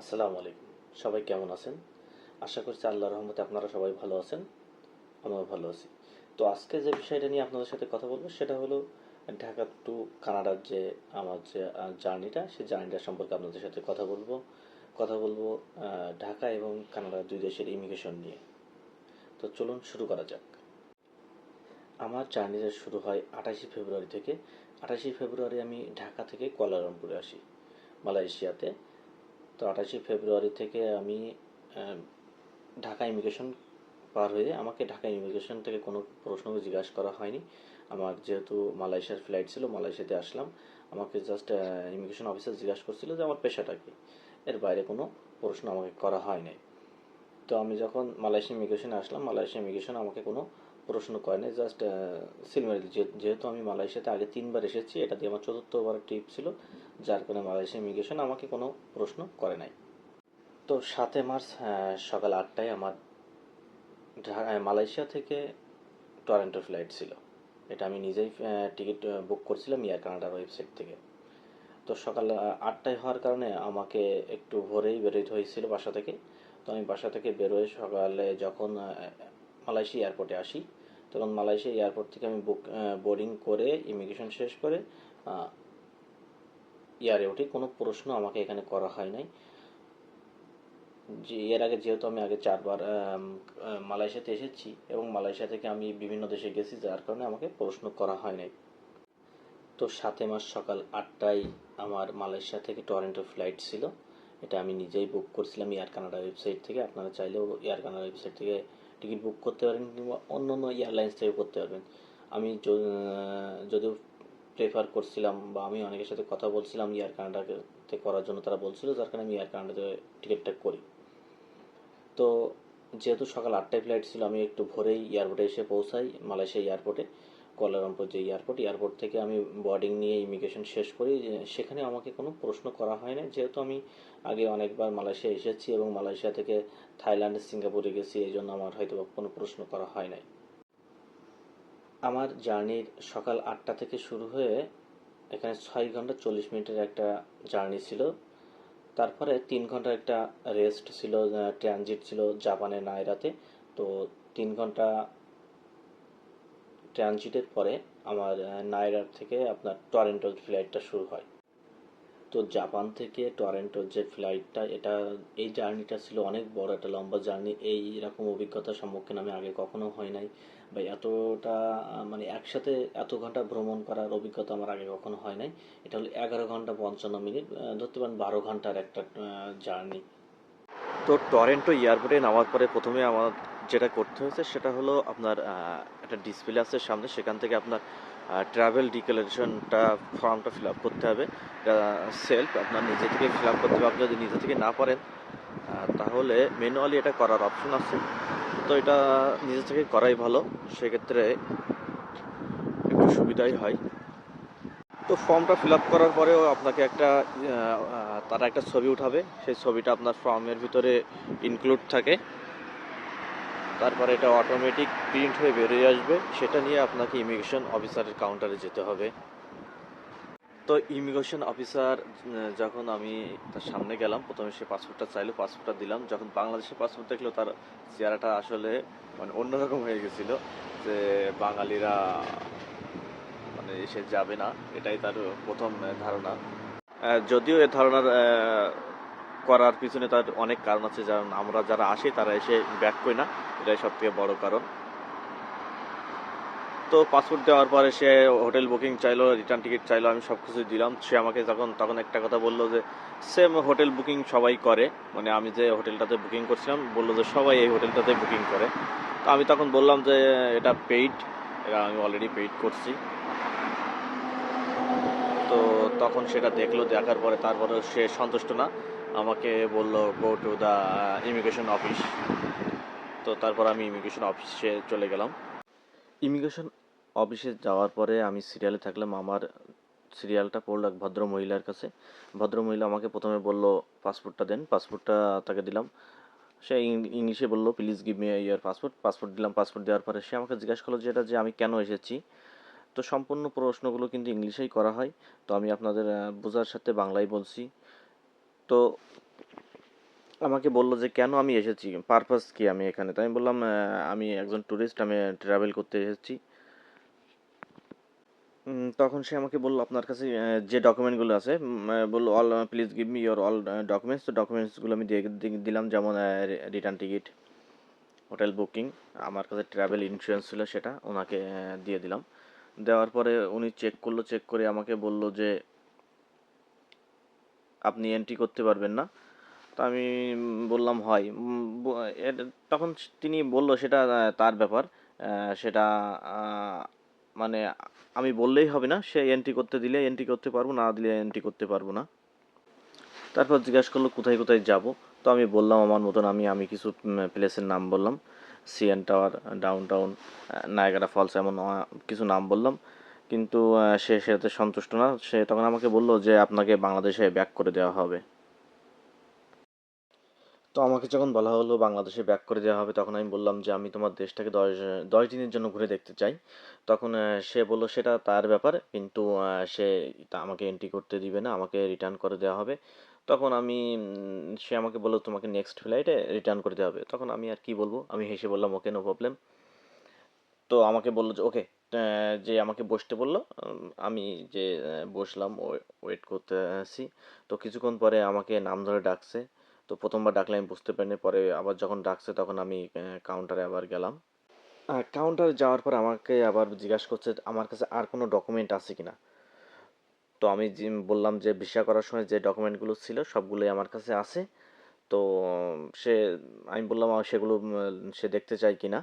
আসসালামু আলাইকুম। সবাই কেমন আছেন? আশা করছি আল্লাহর রহমতে আপনারা সবাই ভালো আছেন। আমিও ভালো আছি। তো আজকে যে বিষয়টা নিয়ে আপনাদের সাথে কথা বলব সেটা হলো ঢাকা টু কানাডার যে আমার যে জার্নিটা, সেই জার্নিটা সম্পর্কে আপনাদের সাথে কথা বলব। কথা বলব ঢাকা এবং কানাডা দুই দেশের ইমিগ্রেশন নিয়ে। তো চলুন শুরু করা যাক। আমার জার্নিটা শুরু হয় আঠাশে ফেব্রুয়ারি থেকে। আঠাশে ফেব্রুয়ারি আমি ঢাকা থেকে কোয়ালালামপুরে আসি, মালয়েশিয়াতে। তো আঠাশে ফেব্রুয়ারি থেকে আমি ঢাকা ইমিগ্রেশন পার হয়ে আমাকে ঢাকা ইমিগ্রেশন থেকে কোনো প্রশ্ন জিজ্ঞাসা করা হয়নি। আমার যেহেতু মালয়েশিয়ার ফ্লাইট ছিল, মালয়েশিয়াতে আসলাম। আমাকে জাস্ট ইমিগ্রেশন অফিসার জিজ্ঞাসা করছিল যে আমার পেশাটা কি? এর বাইরে কোনো প্রশ্ন আমাকে করা হয় নাই। তো আমি যখন মালয়েশিয়া ইমিগ্রেশনে আসলাম, মালয়েশিয়া ইমিগ্রেশন আমাকে কোনো প্রশ্ন করেনি জাস্ট সিলমারি যেহেতু আমি মালয়েশিয়াতে আগে তিনবার এসেছি, এটা দিয়ে আমার চতুর্থবার ট্রিপ ছিল। যার কারণে মালয়েশিয়া ইমিগ্রেশন আমাকে কোনো প্রশ্ন করে নাই। তো সাতে মার্চ সকাল আটটায় আমার মালয়েশিয়া থেকে টরেন্টো ফ্লাইট ছিল। এটা আমি নিজেই টিকিট বুক করছিলাম এয়ার কানাডার ওয়েবসাইট থেকে। তো সকাল আটটায় হওয়ার কারণে আমাকে একটু ভোরেই বেরোতে হয়েছিল বাসা থেকে। তো আমি বাসা থেকে বেরোয় সকালে যখন মালয়েশিয়া এয়ারপোর্টে আসি, তখন মালয়েশিয়া এয়ারপোর্ট থেকে আমি বুক বোর্ডিং করে ইমিগ্রেশন শেষ করে ইয়ারে উঠি কোনো প্রশ্ন আমাকে এখানে করা হয় নাই। যে এর আগে যেহেতু আমি আগে চারবার মালয়েশিয়াতে এসেছি এবং মালয়েশিয়া থেকে আমি বিভিন্ন দেশে গেছি, যার কারণে আমাকে প্রশ্ন করা হয় নাই। তো সাতই মাস সকাল আটটায় আমার মালয়েশিয়া থেকে টরেন্টো ফ্লাইট ছিল। এটা আমি নিজেই বুক করছিলাম এয়ার কানাডা ওয়েবসাইট থেকে। আপনারা চাইলেও এয়ার কানাডা ওয়েবসাইট থেকে টিকিট বুক করতে পারেন কিংবা অন্য অন্য এয়ারলাইন্স থেকে করতে পারবেন। আমি যদিও প্রেফার করছিলাম বা আমি অনেকের সাথে কথা বলছিলাম এয়ার কানাডাতে করার জন্য তারা বলছিল যার কারণে আমি এয়ার কানাডাতে টিকিটটা করি। তো যেহেতু সকাল আটটায় ফ্লাইট ছিল, আমি একটু ভোরেই এয়ারপোর্টে এসে পৌঁছাই, মালয়েশিয়া এয়ারপোর্টে কোয়ালালামপুর যে এয়ারপোর্ট এয়ারপোর্ট থেকে আমি বোর্ডিং নিয়ে ইমিগ্রেশন শেষ করি। সেখানে আমাকে কোনো প্রশ্ন করা হয় না যেহেতু আমি আগে অনেকবার মালয়েশিয়া এসেছি এবং মালয়েশিয়া থেকে থাইল্যান্ড সিঙ্গাপুরে গেছি, এই জন্য আমার হয়তো কোনো প্রশ্ন করা হয় নাই। আমার জার্নির সকাল আটটা থেকে শুরু হয়ে এখানে ছয় ঘণ্টা চল্লিশ মিনিটের একটা জার্নি ছিল। তারপরে তিন ঘণ্টার একটা রেস্ট ছিল ট্রানজিট ছিল জাপানের নায়রাতে তো তিন ঘণ্টা ট্রানজিটের পরে আমার নায়রার থেকে আপনার টরেন্টোর ফ্লাইটটা শুরু হয়। তো জাপান থেকে টরেন্টোর যে ফ্লাইটটা, এটা, এই জার্নিটা ছিল অনেক বড় একটা লম্বা জার্নি। এই রকম অভিজ্ঞতার সম্মুখীন আমি আগে কখনো হয় নাই। বা এতটা মানে একসাথে এত ঘণ্টা ভ্রমণ করার অভিজ্ঞতা আমার আগে কখনো হয় নাই। এটা হলো এগারো ঘণ্টা পঞ্চান্ন মিনিট ধরতে পারেন বারো ঘণ্টার একটা জার্নি। তো টরেন্টো এয়ারপোর্টে নামার পরে প্রথমে আমার যেটা করতে হয়েছে সেটা হলো আপনার একটা ডিসপ্লে আছে সামনে, সেখান থেকে আপনার ট্রাভেল ডিক্লারেশনটা ফর্মটা ফিল আপ করতে হবে। সেলফ আপনার নিজে থেকে ফিল আপ করতে হবে। আপনি যদি নিজে থেকে না পারেন তাহলে ম্যানুয়ালি এটা করার অপশন আছে। তো এটা নিজে থেকে করাই ভালো। সেক্ষেত্রে একটু সুবিধাই হয়। তো ফর্মটা ফিল আপ করার পরেও আপনাকে একটা তারা একটা ছবি উঠাবে। সেই ছবিটা আপনার ফর্মের ভিতরে ইনক্লুড থাকে। তারপরে এটা অটোমেটিক প্রিন্ট হয়ে বেরিয়ে আসবে। সেটা নিয়ে আপনাকে ইমিগ্রেশন অফিসারের কাউন্টারে যেতে হবে। তো ইমিগ্রেশন অফিসার যখন আমি তার সামনে গেলাম, প্রথমে সে পাসপোর্টটা চাইলো, পাসপোর্টটা দিলাম। যখন বাংলাদেশের পাসপোর্ট দেখল, তার চেহারাটা আসলে মানে অন্যরকম হয়ে গেছিল যে বাঙালিরা মানে এসে যাবে না, এটাই তার প্রথম ধারণা। যদিও এ ধারণার করার পিছনে তার অনেক কারণ আছে, যেমন আমরা যারা আসি, তারা এসে ব্যাক করি না, এটাই সব থেকে বড় কারণ। তো পাসপোর্ট দেওয়ার পরে সে হোটেল বুকিং চাইলো, রিটার্ন টিকিট চাইলো, আমি সব কিছু দিলাম। সে আমাকে যখন, তখন একটা কথা বলল যে সেম হোটেল বুকিং সবাই করে। মানে আমি যে হোটেলটাতে বুকিং করছিলাম, বলল যে সবাই এই হোটেলটাতে বুকিং করে। তো আমি তখন বললাম যে, এটা পেইড এটা আমি অলরেডি পেইড করছি। তো তখন সেটা দেখল, দেখার পরে তারপরে সে সন্তুষ্ট না। আমাকে বলল go to the immigration office তো তারপর আমি ইমিগ্রেশন অফিসে চলে গেলাম। ইমিগ্রেশন অফিসে যাওয়ার পরে আমি সিরিয়ালে থাকলাম। আমার সিরিয়ালটা পড়ল এক ভদ্র মহিলার কাছে। ভদ্র মহিলা আমাকে প্রথমে বলল পাসপোর্টটা দেন। পাসপোর্টটা তাকে দিলাম। সে ইংলিশে বলল please give me your passport passport দিলাম পাসপোর্ট দেওয়ার পরে সে আমাকে জিজ্ঞাসা করল, যেটা যে আমি কেন এসেছি? তো সম্পূর্ণ প্রশ্নগুলো কিন্তু ইংলিশেই করা হয়। তো আমি আপনাদের বোঝার সাথে বাংলায় বলছি। তো আমাকে বলল যে, কেন আমি এসেছি? পারপাস কি আমি এখানে? তো আমি বললাম আমি একজন ট্যুরিস্ট আমি ট্রাভেল করতে এসেছি। তখন সে আমাকে বলল, আপনার কাছে যে ডকুমেন্টগুলো আছে বলল all please give me your all documents তো ডকুমেন্টসগুলো আমি দিয়ে দিলাম, যেমন রিটার্ন টিকিট হোটেল বুকিং আমার কাছে ট্রাভেল ইন্স্যুরেন্স ছিল সেটা, ওনাকে দিয়ে দিলাম। দেওয়ার পরে উনি চেক করল চেক করে আমাকে বলল যে, আপনি এন্ট্রি করতে পারবেন না। তো আমি বললাম, হয়। তখন তিনি বলল, সেটা তার ব্যাপার। সেটা মানে আমি বললেই হবে না, সে এন্ট্রি করতে দিলে এন্ট্রি করতে পারব, না দিলে এন্ট্রি করতে পারব না। তারপর জিজ্ঞাসা করল, কোথায় কোথায় যাব? তো আমি বললাম, আমার মতন আমি আমি কিছু প্লেসের নাম বললাম। CN tower downtown Niagara falls এমন কিছু নাম বললাম। কিন্তু সে সেটাতে সন্তুষ্ট না। সে তখন আমাকে বলল যে, আপনাকে বাংলাদেশে ব্যাক করে দেওয়া হবে। তো আমাকে যখন বলা হলো বাংলাদেশে ব্যাক করে দেওয়া হবে, তখন আমি বললাম যে আমি তোমার দেশটাকে দশ দশ দিনের জন্য ঘুরে দেখতে চাই। তখন সে বলল সেটা তার ব্যাপার, কিন্তু সে আমাকে এন্ট্রি করতে দিবে না, আমাকে রিটার্ন করে দেওয়া হবে। তখন আমি সে আমাকে বলল তোমাকে নেক্সট ফ্লাইটে রিটার্ন করে দেওয়া হবে। তখন আমি আর কি বলব? আমি হেসে বললাম ওকে নো প্রবলেম তো আমাকে বলল যে ওকে যে আমাকে বসতে বলল আমি যে বসলাম ওয়েট করতে আছি। তো কিছুক্ষণ পরে আমাকে নাম ধরে ডাকছে। তো প্রথমবার ডাকলে আমি বুঝতে পারিনি, পরে আবার যখন ডাকছে তখন আমি কাউন্টারে আবার গেলাম। কাউন্টারে যাওয়ার পর আমাকে আবার জিজ্ঞাসা করছে আমার কাছে আর কোনো ডকুমেন্ট আছে কি না তো আমি বললাম যে ভিসা করার সময় যে ডকুমেন্টগুলো ছিল সবগুলোই আমার কাছে আছে। তো সে, আমি বললাম সেগুলো সে দেখতে চায় কি না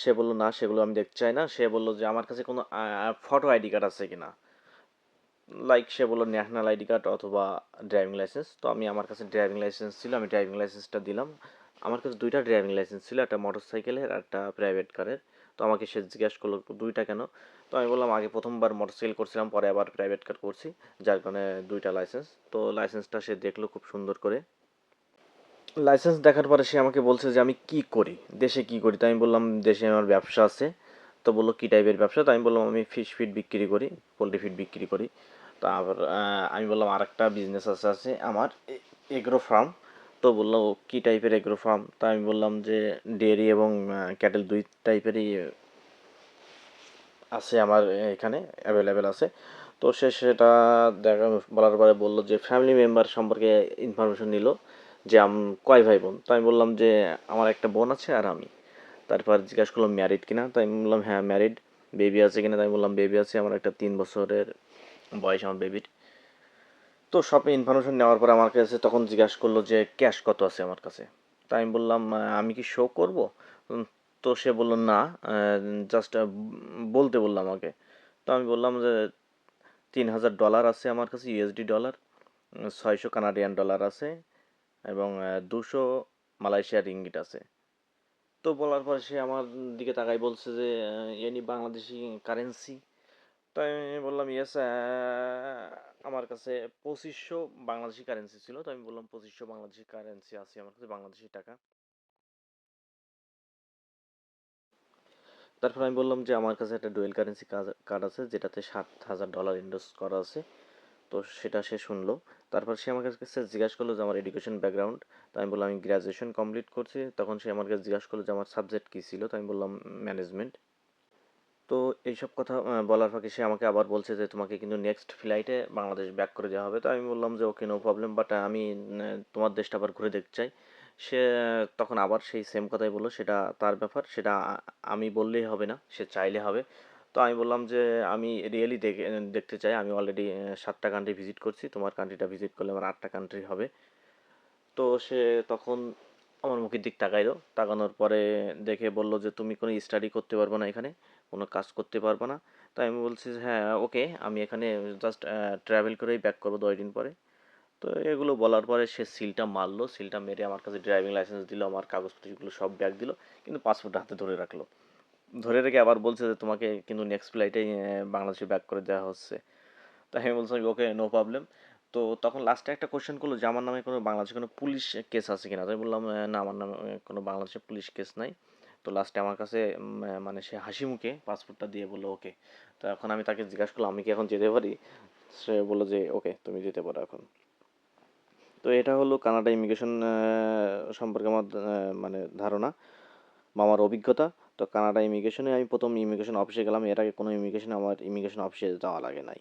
সে বলল, না, সেগুলো আমি দেখতে চাই না। সে বলল যে, আমার কাছে কোনো ফটো আইডি কার্ড আছে কিনা? লাইক সে বলল ন্যাশনাল আইডি কার্ড অথবা ড্রাইভিং লাইসেন্স তো আমি আমার কাছে ড্রাইভিং লাইসেন্স ছিল, আমি ড্রাইভিং লাইসেন্সটা দিলাম। আমার কাছে দুইটা ড্রাইভিং লাইসেন্স ছিল, একটা মোটর সাইকেলের আর একটা প্রাইভেট কারের তো আমাকে সে জিজ্ঞাসা করল, দুইটা কেন? তো আমি বললাম, আগে প্রথমবার মোটর সাইকেল করছিলাম, পরে আবার প্রাইভেট কার করছি, যার কারণে দুইটা লাইসেন্স তো লাইসেন্সটা সে দেখল খুব সুন্দর করে। লাইসেন্স দেখার পরে সে আমাকে বলছে যে, আমি কি করি? দেশে কি করি? তো আমি বললাম, দেশে আমার ব্যবসা আছে। তো বলল, কী টাইপের ব্যবসা? তো আমি বললাম, আমি ফিশ ফিড বিক্রি করি পোলট্রি ফিড বিক্রি করি। তারপর আমি বললাম আরেকটা বিজনেস আছে আছে আমার এগ্রো ফার্ম তো বলল কী টাইপের এগ্রো ফার্ম তা আমি বললাম যে ডেয়ারি এবং ক্যাটেল দুই টাইপেরই আছে আমার এখানে অ্যাভেলেবেল আছে। তো সে সেটা দেখা, বলার পরে বলল যে ফ্যামিলি মেম্বার সম্পর্কে ইনফরমেশন নিল যে, আম, কয় ভাই বোন তো আমি বললাম যে, আমার একটা বোন আছে আর আমি। তারপর জিজ্ঞাসা করলাম ম্যারিড কিনা? তাই আমি বললাম হ্যাঁ ম্যারিড বেবি আছে কিনা? তাই বললাম বেবি আছে। আমার একটা তিন বছরের বয়স আমার বেবির তো সব ইনফরমেশন নেওয়ার পর আমার কাছে তখন জিজ্ঞাসা করল যে ক্যাশ কত আছে আমার কাছে? তাই আমি বললাম আমি কি শো করব? তো সে বলল, না জাস্ট বলতে বললাম আমাকে। তো আমি বললাম যে তিন হাজার ডলার আছে আমার কাছে ইউএসডি ডলার ছয়শো কানাডিয়ান ডলার আছে এবং দুশো মালয়েশিয়ার রিঙ্গিট আছে। তো বলার পর সে আমার দিকে তাকাই বলছে যে এনি বাংলাদেশি কারেন্সি তো আমি বললাম ইয়েস আমার কাছে পঁচিশশো বাংলাদেশি কারেন্সি ছিল। তো আমি বললাম, পঁচিশশো বাংলাদেশি কারেন্সি আছে আমার কাছে, বাংলাদেশি টাকা। তারপর আমি বললাম যে, আমার কাছে একটা ডুয়েল কারেন্সি কার্ড আছে, যেটাতে সাত হাজার ডলার ইনভেস্ট করা আছে। তো সেটা সে শুনলো। তারপর সে আমার কাছে জিজ্ঞাসা করল যে, আমার এডুকেশন ব্যাকগ্রাউন্ড তো আমি বললাম, আমি গ্র্যাজুয়েশন কমপ্লিট করছি। তখন সে আমার কাছে জিজ্ঞাসা করল যে, আমার সাবজেক্ট কী ছিল? তো আমি বললাম ম্যানেজমেন্ট তো এইসব কথা বলার ফাঁকে সে আমাকে আবার বলছে যে, তোমাকে কিন্তু নেক্সট ফ্লাইটে বাংলাদেশ ব্যাক করে দেওয়া হবে। তো আমি বললাম যে ওকে নো প্রবলেম বাট আমি তোমার দেশটা আবার ঘুরে দেখতে চাই। সে, তখন আবার সেই সেম কথাই বলল, সেটা তার ব্যাপার, সেটা আমি বললেই হবে না, সে চাইলে হবে। তো আমি বললাম যে, আমি রিয়েলি দেখে, দেখতে চাই, আমি অলরেডি সাতটা কান্ট্রি ভিজিট করছি, তোমার কান্ট্রিটা ভিজিট করলে আমার আটটা কান্ট্রি হবে। তো সে তখন আমার মুখের দিক তাকাইলো, তাকানোর পরে দেখে বলল যে, তুমি কোনো স্টাডি করতে পারবে না এখানে? কোনো কাজ করতে পারবে না। তাই আমি বলছি যে হ্যাঁ ওকে আমি এখানে জাস্ট ট্রাভেল করেই ব্যাক করব দশ দিন পরে। তো এগুলো বলার পরে সে সিলটা মারলো, সিলটা মেরে আমার কাছে ড্রাইভিং লাইসেন্স দিল, আমার কাগজপত্রগুলো সব ব্যাগ দিল, কিন্তু পাসপোর্ট হাতে ধরে রাখল। ধরে রেখে আবার বলছে যে, তোমাকে কিন্তু নেক্সট ফ্লাইটেই বাংলাদেশে ব্যাক করে দেওয়া হচ্ছে। তাই আমি বলছিলাম ওকে নো প্রবলেম তো তখন লাস্টে একটা কোশ্চেন করল যে, আমার নামে কোনো বাংলাদেশে কোনো পুলিশ কেস আছে কিনা? তো আমি বললাম না, আমার নামে কোনো বাংলাদেশে পুলিশ কেস নাই। তো লাস্টে আমার কাছে মানে সে হাসি মুখে পাসপোর্টটা দিয়ে বলল, ওকে। তো এখন আমি তাকে জিজ্ঞাসা করলাম, আমি কি এখন যেতে পারি? সে বলল যে, ওকে, তুমি যেতে পারো এখন। তো এটা হলো কানাডা ইমিগ্রেশন সম্পর্কে আমার মানে ধারণা বা আমার অভিজ্ঞতা। তো কানাডা ইমিগ্রেশনে আমি প্রথম ইমিগ্রেশন অফিসে গেলাম। এর আগে কোনো ইমিগ্রেশনে আমার ইমিগ্রেশন অফিসে যাওয়া লাগে নাই।